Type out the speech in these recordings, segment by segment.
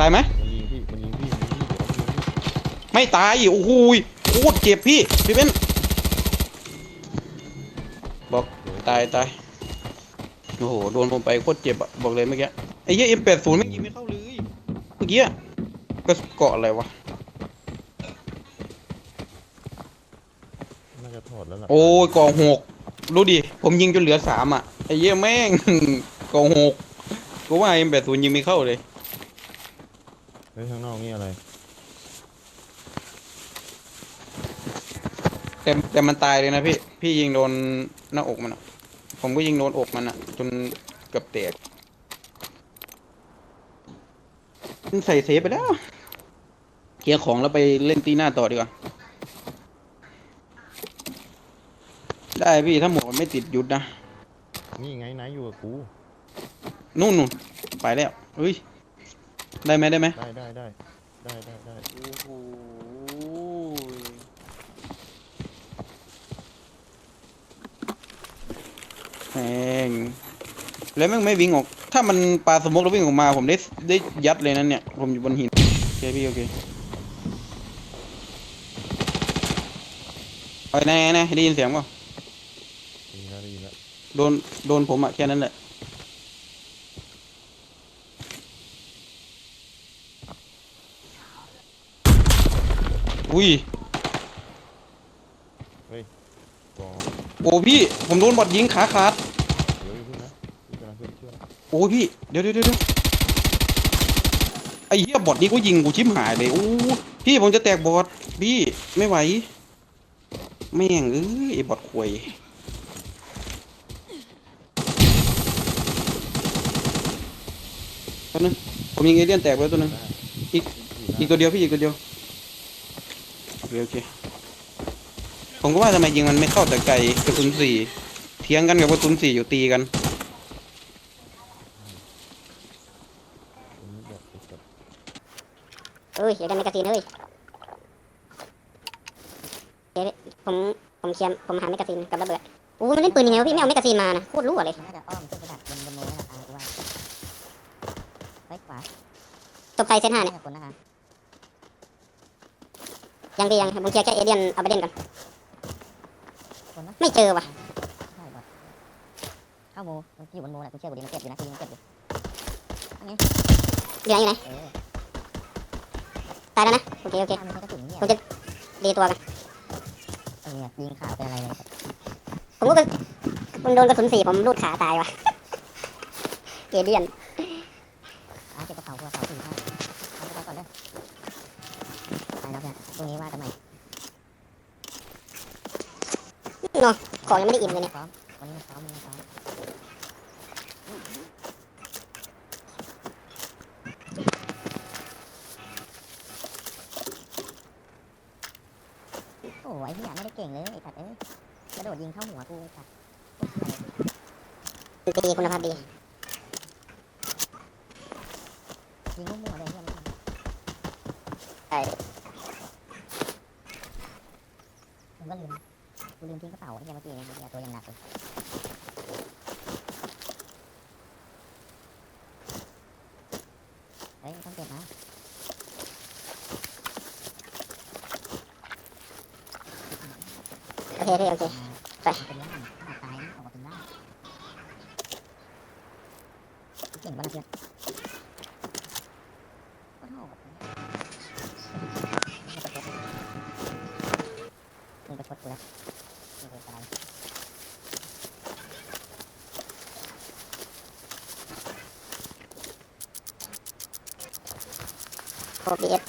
ตายไหมมันยิงพี่มันยิงพี่มันยิงพี่เดี๋ยวมันยิงพี่ไม่ตายโอ้โหยโคตรเจ็บพี่พี่เบนบอกตายตายโอ้โหโดนผมไปโคตรเจ็บอะบอกเลยเมื่อกี้ไอ้เหี้ยเอ็มแปดศูนย์ไม่งยิงไม่เข้าเลยเมื่อกี้อะก็เกาะอะไรวะน่าจะถอดแล้วล่ะโอ้ยเกาะหกดูดิผมยิงจนเหลือสามอะไอ้เหี้ยแม่งเกาะหกกูว่าเอ็มแปดศูนย์ยิงไม่เข้าเลยเฮ้ยข้างนอกนี่อะไร แต่แต่มันตายเลยนะพี่ พี่ยิงโดนหน้าอกมันอะผมก็ยิงโดนอกมันอะจนเกือบแตกมันใส่เซฟไปแล้วเคลียร์ของแล้วไปเล่นตีหน้าต่อดีกว่า ได้พี่ถ้าหมวกมันไม่ติดหยุดนะ นี่ไงไหนอยู่กับกู นู่นนู่นไปแล้วเฮ้ย ได้ไหมได้ไหมได้ได้ได้ได้ได้ได้โอ้โหแม่งแล้วแม่งไม่วิ่งออก ถ้ามันปลาสโมกแล้ววิ่งออกมา ผมได้ได้ยัดเลยนั่นเนี่ย ผมอยู่บนหิน โอเคพี่โอเคไปแน่แน่ได้ยินเสียงเปล่าดีแล้วดีแล้วโดน โดนผมอะแค่นั้นแหละ อุ้ยกองโอ้พี่ ผมโดนบอดยิงขาขาด เดี๋ยวขึ้นนะพี่กำลังขึ้นช่วยโอ้พี่ เดี๋ยวเดี๋ยวเดี๋ยวไอ้เหี้ยบอดนี้ก็ยิงกูชิบหายเลยโอ้พี่ผมจะแตกบอดพี่ไม่ไหว แม่งเอ้ยไอ้บอดควยตัวนึงผมยิงเอเลี่ยนแตกไปแล้วตัวนึงอีกอีกตัวเดียวพี่อีกตัวเดียว โอเคโอเค ผมก็ว่าทำไมยิงมันไม่เข้าแต่ไกลกระสุนสี่เถียงกันกับกระสุนสี่อยู่ตีกันอันนี้บอกไอ้สัตว์เอ้ยอยากได้แมกกาซีนเอ้ยเดี๋ยวผมผมเคลียร์ผมหาแมกกาซีนกับระเบิดอู้มันเล่นปืนยังไงวะพี่ไม่เอาแมกกาซีนมานะโคตรรั่วเลยน่าจะอ้อมขึ้นไปดักบนบนโน้นนะครับอ่ากูว่าไว้ขวาตบไฟเซตห้าเนี่ย น่าจะคนนะคะ ยังดียังผมเคลียร์แค่เอเลียนเอาไปเล่นก่อน คนนะไม่เจอว่ะ ใช่บอดเข้าโมมันอยู่บนโมแหละกูเชื่อกูดีมันเจ็บอยู่นะกูยิงมันเจ็บอยู่อยู่ไหนอยู่ไหนเออตายแล้วนะ โอเคโอเค ถ้ามันใช้กระสุนเนี่ยผมจะ ดีตัวกันเออเนี่ยยิงข่าวเป็นอะไรเลยผมก็เป็นผมโดนกระสุนสี่ผมรูดขาตายว่ะ เอเลียน อาเก็บกระเป๋ากระเป๋าถือผ้าเอากระเป๋าก่อนเลยไปแล้วเนี่ยพรุ่งนี้ว่ากันใหม่ เนาะของยังไม่ได้อิ่มเลยเนี่ยพร้อมวันนี้มันพร้อมวันนี้มันพร้อมโอ้ยไอ้เหี้ยไม่ได้เก่งเลยไอ้สัตว์เอ้ยกระโดดยิงเข้าหัวกูไอ้สัตว์โคตรเหี้ยเลยดีคุณภาพดียิงมั่วๆเลยเหี้ยมันใช่ ผมก็ลืม กูลืมทิ้งกระเป๋าไอ้เหี้ยเมื่อกี้เนี่ยเหี้ยตัวยังหนักเลยเฮ้ยต้องเก็บนะโอเคพี่โอเคไปเป็นล่างตายออกมาเป็นล่างเก่งบ้างเชียว โอบีเอส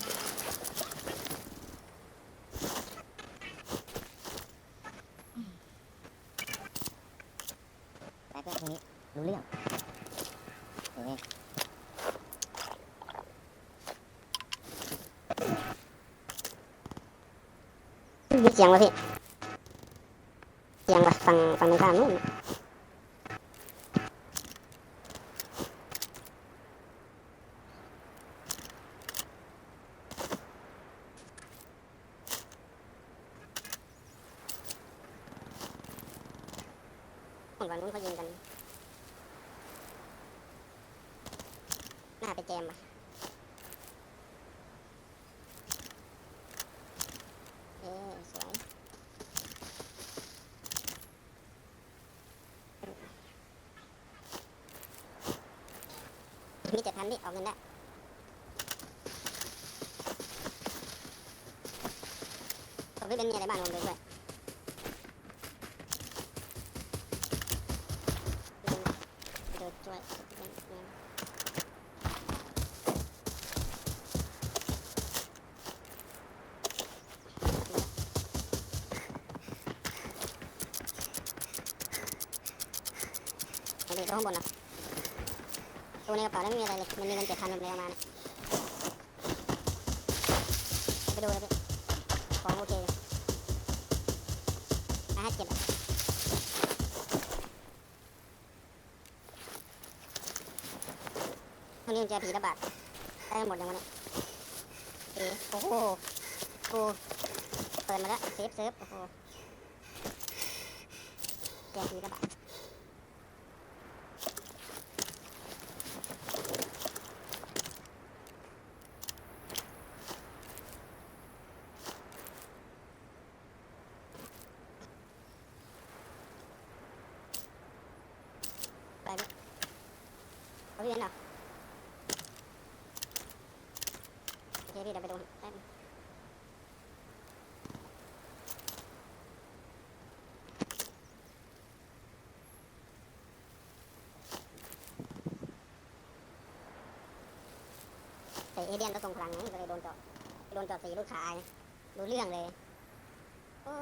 แต่เพื่อนตรงนี้รู้เรื่องเอ๊ะมีเสียงวะพี่ นฝั่งนู้นเขายิงกัน น่าไปเจมอะเออสวยมีเจ็ดพันนี่เอาเงินได้ผมไม่เป็นเมียในบ้านผมเลยด้วย ดูตัวข้างบนนะตัวในกระเป๋าแล้วไม่มีอะไรเลย มันมีเงินเจ็ดพันผมเลยเอามาเนี่ยไปดูเลยพี่ของโอเคเลยอะห้าเจ็ดอะวันนี้มันเจอผีระบาดได้หมดยังวะเนี่ยเอโอ้โหกูเปิดมาแล้วเซฟเซฟโอ้โหเจอผีระบาด เอาพี่เบนเหรอโอเคพี่เดี๋ยวไปดูแป๊บแต่เอเดียนก็ทรงพลังไงก็เลยโดนจาะโดนจาะสีลูกขายรู้เรื่องเลยโอ้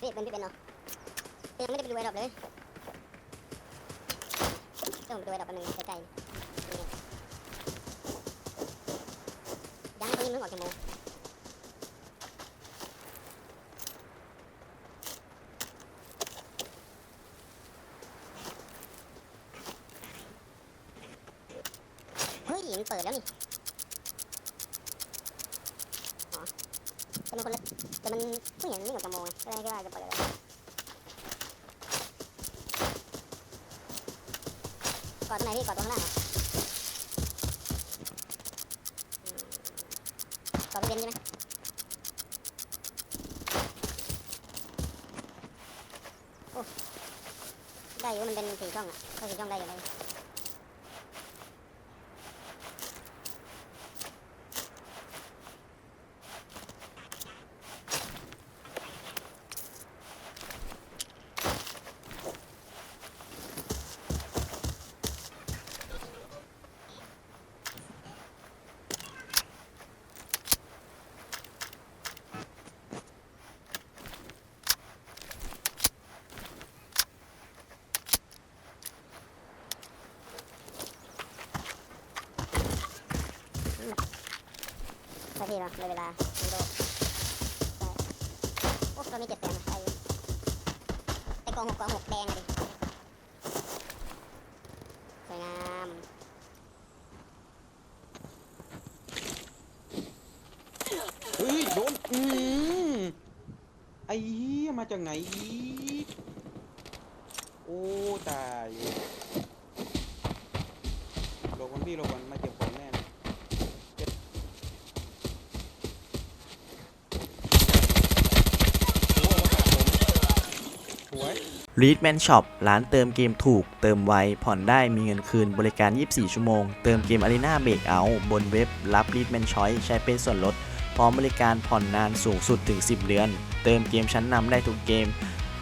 พี่เป็นพี่เป็นเนาะ ยังไม่ได้ไปดูไอ้ดอกเลยเดี๋ยวผมดูไอ้ดอกกันหนึ่งใกล้ๆยังตรงนี้มึงออกกี่โมเฮ้ยมันเปิดแล้วนี่แต่มันคนละแต่มันเพิ่งเห็นไม่ออกกี่โมงไงก็เลยคิดว่าจะเปิดแล้ว กอดตรงไหนพี่กอดตรงข้างล่างเหรอกอดพี่เบนใช่ไหมโอ้ได้อยู่มันเป็นสี่ช่องอะก็สี่ช่องได้อยู่เลย ถ้าพี่เนาะเลยเวลาฮีโร่ได้โอ้เรามีเจ็ดแสนนะได้อยู่ไอ้กองหกกองหกแดงอะดิสวยงามเฮ้ยโดนอืมไอ้เหี้ยมาจากไหนอีกโอ้ตายหลบกันพี่หลบกันมาเก็บของแน่เลยเก็บโอ้ประกาศผมสวย รีดแมนช็อปร้านเติมเกมถูก เติมไว ผ่อนได้มีเงินคืนบริการ 24 ชั่วโมง เติมเกม Arena Breakout บนเว็บ รับรีดแมนชอยใช้เป็นส่วนลด พร้อมบริการผ่อนนานสูงสุดถึง 10 เดือน เติมเกมชั้นนำได้ทุกเกม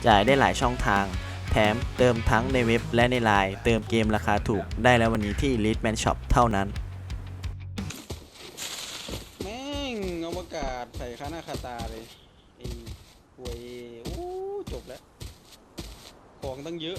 จ่ายได้หลายช่องทาง แถมเติมทั้งในเว็บและในไลน์เติมเกมราคาถูกได้แล้ววันนี้ที่ r e a d m a n Shop เท่านั้น แม่งอวกาศใส่คาหน้าคาตาเลยไอ้หวยโอ้จบแล้ว ของตั้งเยอะ